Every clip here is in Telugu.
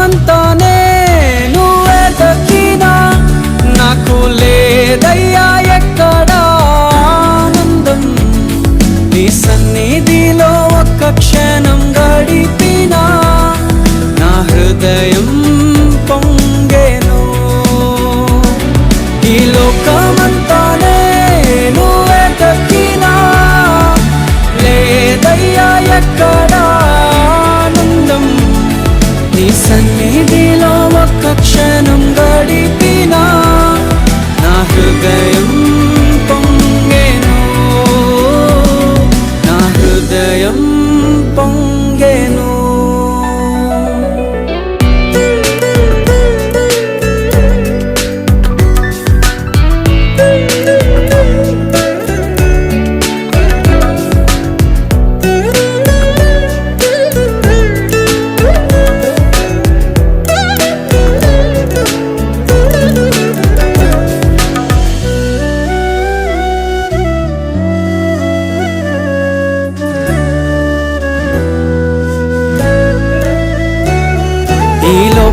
manto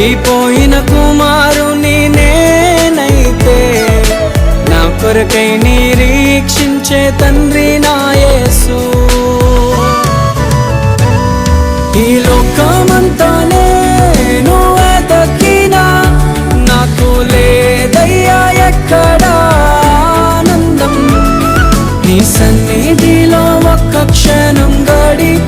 తప్పిపోయిన కుమారుని నేనైతే నా కొరకై నిరీక్షించే తండ్రి నాయసు ఈ లోకమంతా నేను వెతకినా నాకు లేదయ్యా ఎక్కడ ఆనందం. నీ సన్నిధిలో ఒక్క క్షణం గడిపి